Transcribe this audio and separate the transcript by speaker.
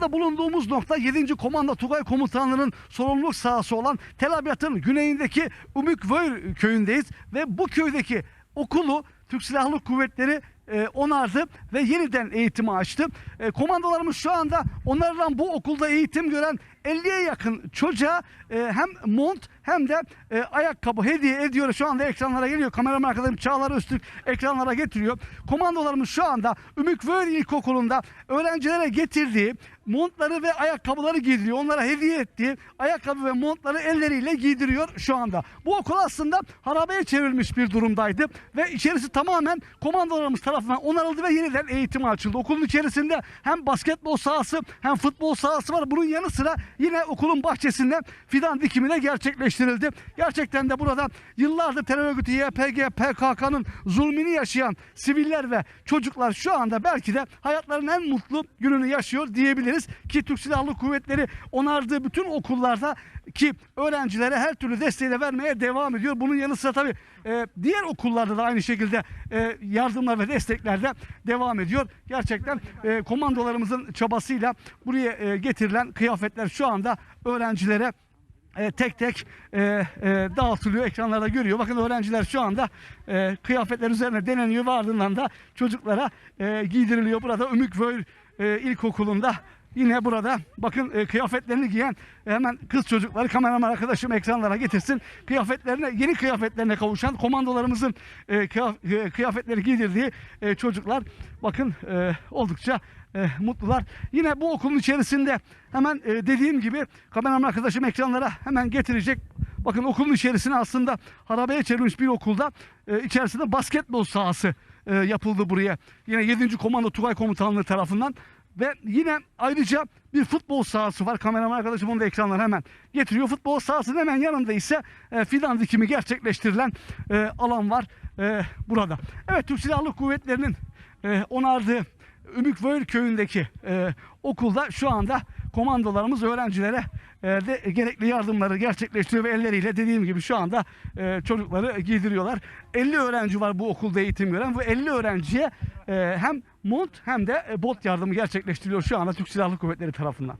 Speaker 1: Da bulunduğumuz nokta 7. Komando Tugay Komutanlığı'nın sorumluluk sahası olan Tel Abyad'ın güneyindeki Umükvöy köyündeyiz ve bu köydeki okulu Türk Silahlı Kuvvetleri e, onardı ve yeniden eğitimi açtı. E, komandolarımız şu anda onlardan bu okulda eğitim gören 50'ye yakın çocuğa e, hem mont hem de ayakkabı hediye ediyor. Şu anda ekranlara geliyor. Kameraman arkadaşım Çağlar Öztürk ekranlara getiriyor. Komandolarımız şu anda Ümükvöy İlkokulu'nda öğrencilere getirdiği montları ve ayakkabıları giydiriyor. Onlara hediye ettiği ayakkabı ve montları elleriyle giydiriyor şu anda. Bu okul aslında harabeye çevrilmiş bir durumdaydı ve içerisi tamamen komandolarımız tarafından onarıldı ve yeniden eğitime açıldı. Okulun içerisinde hem basketbol sahası hem futbol sahası var. Bunun yanı sıra yine okulun bahçesinde fidan dikimi de gerçekleştirildi. Gerçekten de burada yıllardır terör örgütü YPG, PKK'nın zulmünü yaşayan siviller ve çocuklar şu anda belki de hayatlarının en mutlu gününü yaşıyor diyebiliriz. Ki Türk Silahlı Kuvvetleri onardığı bütün okullarda ki öğrencilere her türlü desteği de vermeye devam ediyor. Bunun yanı sıra tabii e, diğer okullarda da aynı şekilde e, yardımlar ve destekler de devam ediyor. Gerçekten e, komandolarımızın çabasıyla buraya e, getirilen kıyafetler şu anda öğrencilere e, tek tek e, e, dağıtılıyor. Ekranlarda görüyor. Bakın öğrenciler şu anda e, kıyafetler üzerine deneniyor ve ardından da çocuklara e, giydiriliyor. Burada Ümükvöy e, İlkokulu'nda yine burada bakın e, kıyafetlerini giyen e, hemen kız çocukları kameraman arkadaşım ekranlara getirsin. Kıyafetlerine yeni kıyafetlerine kavuşan komandolarımızın e, e, kıyafetleri giydirdiği e, çocuklar bakın e, oldukça e, mutlular. Yine bu okulun içerisinde hemen e, dediğim gibi kameraman arkadaşım ekranlara hemen getirecek. Bakın okulun içerisine aslında harabeye çevrilmiş bir okulda e, içerisinde basketbol sahası e, yapıldı buraya. Yine 7. Komando Tugay Komutanlığı tarafından ve yine ayrıca bir futbol sahası var. Kameraman arkadaşım onu da ekranlara hemen getiriyor. Futbol sahasının hemen yanında ise e, fidan dikimi gerçekleştirilen e, alan var e, burada. Evet Türk Silahlı Kuvvetleri'nin e, onardığı Ümükvöy köyündeki e, okulda şu anda komandolarımız öğrencilere e, de gerekli yardımları gerçekleştiriyor ve elleriyle dediğim gibi şu anda e, çocukları giydiriyorlar. 50 öğrenci var bu okulda eğitim gören. Bu 50 öğrenciye e, hem mont hem de e, bot yardımı gerçekleştiriliyor şu anda Türk Silahlı Kuvvetleri tarafından.